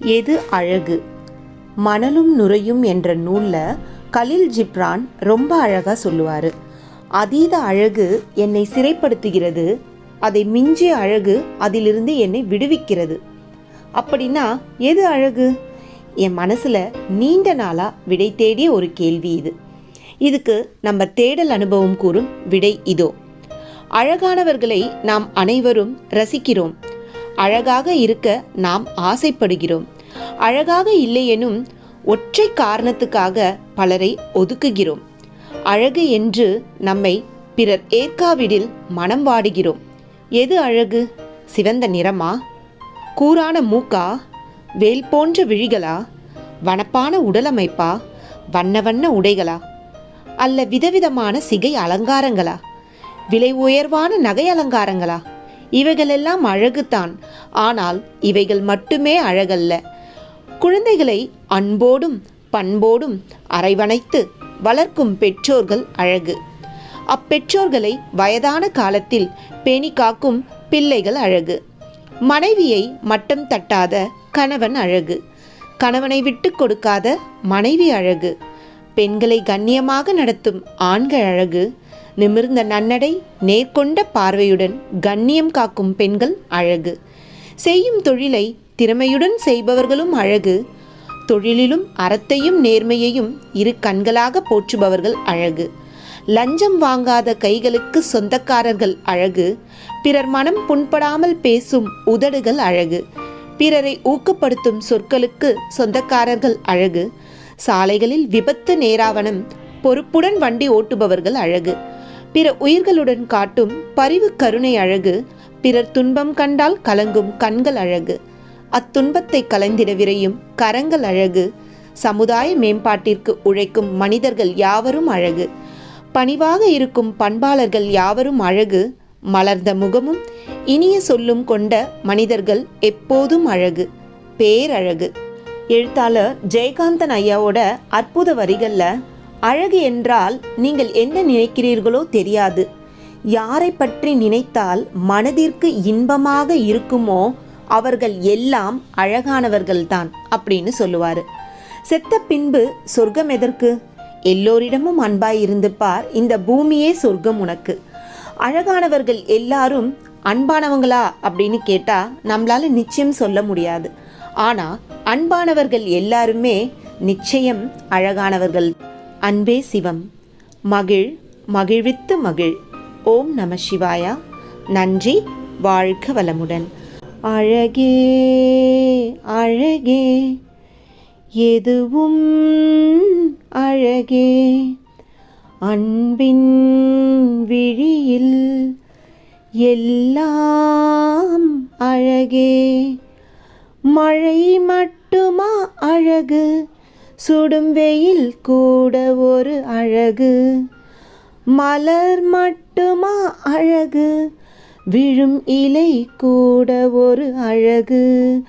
எது அழகு? மணலும் நுரையும் என்ற நூலில் கலில் ஜிப்ரான் ரொம்ப அழகாக சொல்லுவார். அதீத அழகு என்னை சிறைப்படுத்துகிறது அதை மிஞ்சிய அழகு அதிலிருந்து என்னை விடுவிக்கிறது. அப்படின்னா எது அழகு? என் மனசில் நீண்ட நாளாக விடை தேடிய ஒரு கேள்வி இது. இதுக்கு நம்ம தேடல் அனுபவம் கூறும் விடை இதோ. அழகானவர்களை நாம் அனைவரும் ரசிக்கிறோம். அழகாக இருக்க நாம் ஆசைப்படுகிறோம். அழகாக இல்லையெனும் ஒற்றை காரணத்துக்காக பலரை ஒதுக்குகிறோம். அழகு என்று நம்மை பிறர் ஏற்காவிடில் மனம் வாடுகிறோம். எது அழகு? சிவந்த நிறமா? கூரான மூக்கா? வேல் போன்ற விழிகளா? வனப்பான உடலமைப்பா? வண்ண வண்ண உடைகளா? அல்ல விதவிதமான சிகை அலங்காரங்களா? விலை உயர்வான நகை அலங்காரங்களா? இவைகளெல்லாம் அழகுதான். ஆனால் இவைகள் மட்டுமே அழகல்ல. குழந்தைகளை அன்போடும் பண்போடும் அரைவணைத்து வளர்க்கும் பெற்றோர்கள் அழகு. அப்பெற்றோர்களை வயதான காலத்தில் பேணி காக்கும் பிள்ளைகள் அழகு. மனைவியை மட்டம் தட்டாத கணவன் அழகு. கணவனை விட்டு கொடுக்காத மனைவி அழகு. பெண்களை கண்ணியமாக நடத்தும் ஆண்கள் அழகு. நிமிர்ந்த நன்னடை நேர்கொண்ட பார்வையுடன் கண்ணியம் காக்கும் பெண்கள் அழகு. செய்யும் தொழிலை திறமையுடன் செய்பவர்களும் அழகு. தொழிலிலும் அறத்தையும் நேர்மையையும் இரு கண்களாக போற்றுபவர்கள் அழகு. லஞ்சம் வாங்காத கைகளுக்கு சொந்தக்காரர்கள் அழகு. பிறர் மனம் புண்படாமல் பேசும் உதடுகள் அழகு. பிறரை ஊக்கப்படுத்தும் சொற்களுக்கு சொந்தக்காரர்கள் அழகு. சாலைகளில் விபத்து நேராவனம் பொறுப்புடன் வண்டி ஓட்டுபவர்கள் அழகு. பிற உயிர்களுடன் காட்டும் பரிவு கருணை அழகு பிறர் துன்பம் கண்டால் கலங்கும் கண்கள் அழகு. அத்துன்பத்தை கலைந்திட விரையும் கரங்கள் அழகு. சமுதாய மேம்பாட்டிற்கு உழைக்கும் மனிதர்கள் யாவரும் அழகு. பணிவாக இருக்கும் பண்பாளர்கள் யாவரும் அழகு. மலர்ந்த முகமும் இனிய சொல்லும் கொண்ட மனிதர்கள் எப்போதும் அழகு. பேரழகு. எழுத்தாளர் ஜெயகாந்தன் ஐயாவோட அற்புத வரிகளில் அழகு என்றால் நீங்கள் என்ன நினைக்கிறீர்களோ தெரியாது. யாரை பற்றி நினைத்தால் மனதிற்கு இன்பமாக இருக்குமோ அவர்கள் எல்லாம் அழகானவர்கள்தான் அப்படின்னு சொல்லுவார். செத்த பின்பு சொர்க்கம் எதற்கு? எல்லோரிடமும் அன்பாய் இருந்து பார் இந்த பூமியே சொர்க்கம் உனக்கு. அழகானவர்கள் எல்லாரும் அன்பானவங்களா அப்படின்னு கேட்டால் நம்மளால நிச்சயம் சொல்ல முடியாது. ஆனால் அன்பானவர்கள் எல்லாருமே நிச்சயம் அழகானவர்கள். அன்பே சிவம். மகிழ் மகிழ்வித்து மகிழ். ஓம் நம சிவாயா. நன்றி வாழ்க வளமுடன். அழகே அழகே. எதுவும் அழகே. அன்பின் விழியில் எல்லாம் அழகே. மழை மட்டுமா அழகு? சுடும் வெயில் கூட ஒரு அழகு. மலர் மட்டுமா அழகு? விழும் இலை கூட ஒரு அழகு.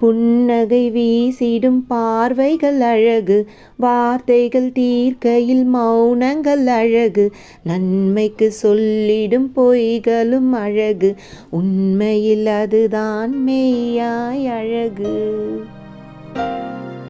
புன்னகை வீசிடும் பார்வைகள் அழகு. வார்த்தைகள் தீர்க்கையில் மௌனங்கள் அழகு. நன்மைக்கு சொல்லிடும் பொய்களும் அழகு. உண்மையில் அதுதான் மெய்யாய் அழகு.